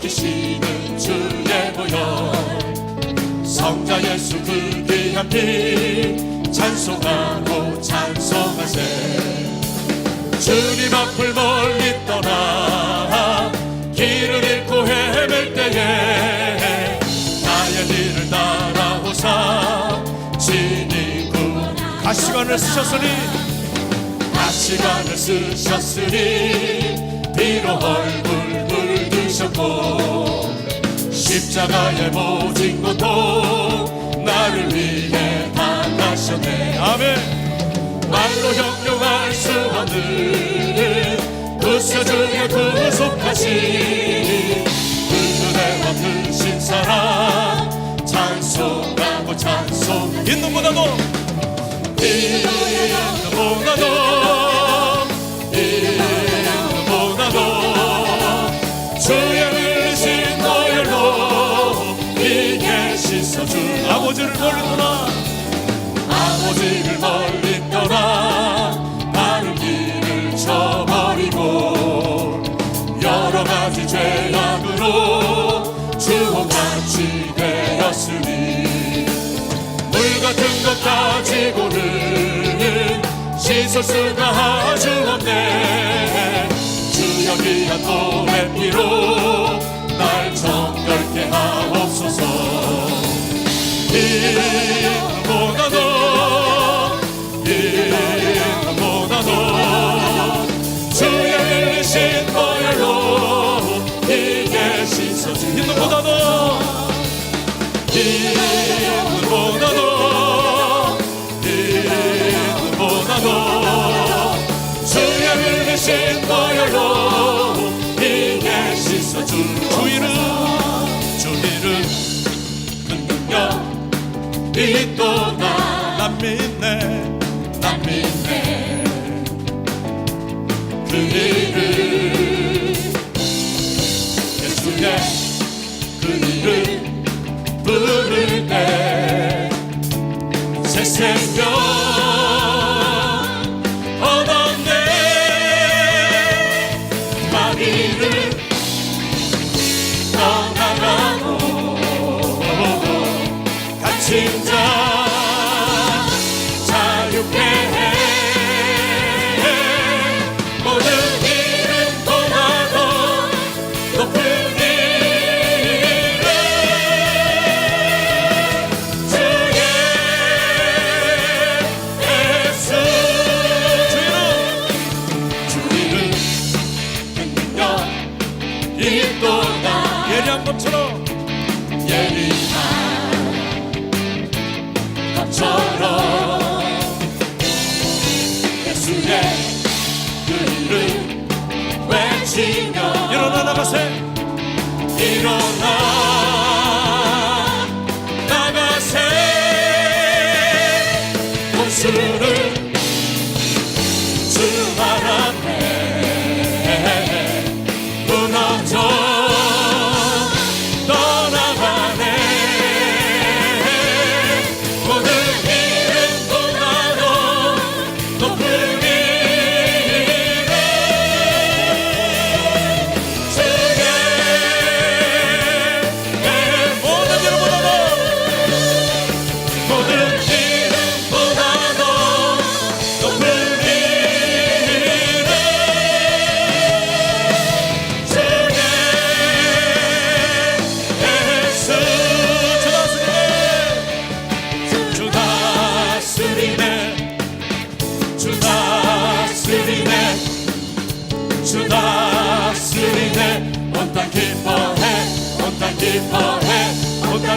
아끼시는 주의 보여. 성자 예수 그 귀한 피 찬송하고 찬송하세. 주님 앞을 멀리 떠나 길을 잃고 헤맬 때에 나의 뒤를 따라오사 진이고 가시관 을 쓰셨으니 가 시간을 쓰셨으니 비로 얼굴 물드셨고 십자가의 모진 고통 나를 위해 당하셨네. 아멘. 말로 형용할 수 없는 구세주의 구속하신 그 은혜와 크신 사랑 찬송하고 찬송. 있는 보다도 있는보다도 되었으니 물 같은 것 가지고는 씻을 수가 아주 없네. 주여 귀한 몸의 피로 날 정결케 하옵소서. 이보다도 이보다도 주의 흘리신 보혈로 이게 씻어주 이보다 흘리신 보혈로 이게 씻어주 주이름 주이름 큰 능력 있도다 난 믿네 일어나. 나가세. 원수를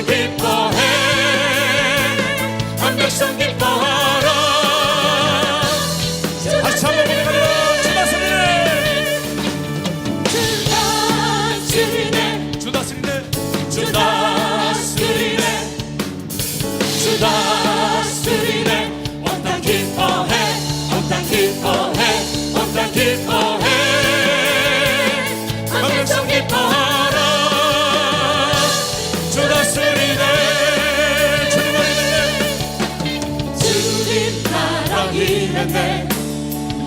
기뻐해. 한 백성 기뻐하라 다시 한번 고백하리라 주 다 스리네. 주 다 스리네. 주 다 스리네. 주 다 스리네. 온땅 기뻐해. 온땅 기뻐해. 온땅 기뻐해 지키는 내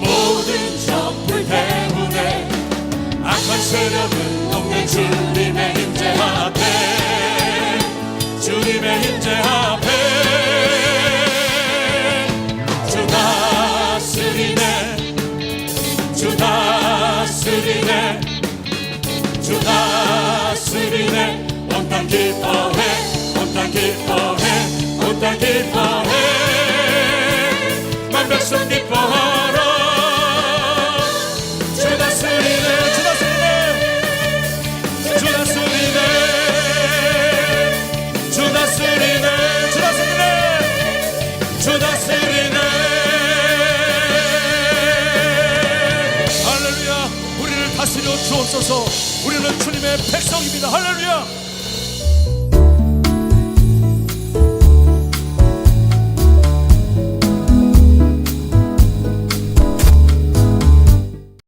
모든 적들 때문에 악한 세력은 없네. 주님의 임재 앞에 주님의 임재 앞에. 주 다스리네 주 다스리네 주 다스리네. 온땅 기뻐해 온땅 기뻐해 온땅 기뻐해. 주옵소서. 우리는 주님의 백성입니다. 할렐루야